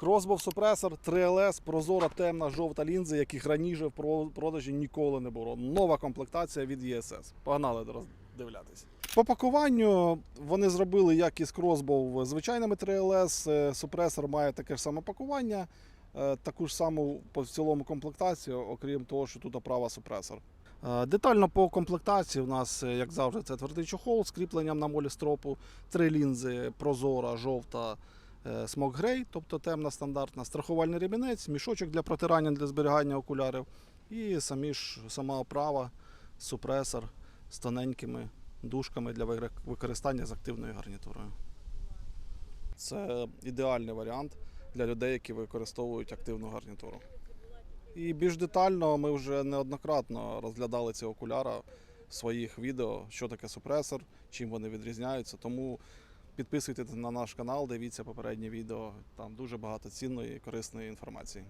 Crossbow супресор 3LS, прозора темна жовта лінза, яких раніше в продажі ніколи не було. Нова комплектація від ESS. Погнали роздивлятись. По пакуванню вони зробили як із Crossbow звичайними 3LS. е, Супресор має таке ж саме пакування, е, таку ж саму по цілому комплектацію, окрім того, що тут оправа супресор. Детально по комплектації у нас, е, як завжди, це твердий чохол з кріпленням на молі стропу, три лінзи прозора, жовта, смок грей, тобто темна стандартна, страхувальний ремінець, мішочок для протирання для зберігання окулярів і самі ж, сама оправа, супресор з тоненькими дужками для використання з активною гарнітурою. Це ідеальний варіант для людей, які використовують активну гарнітуру. І більш детально ми вже неоднократно розглядали ці окуляри в своїх відео, що таке супресор, чим вони відрізняються. Тому підписуйтесь на наш канал, дивіться попередні відео. Там дуже багато цінної і корисної інформації.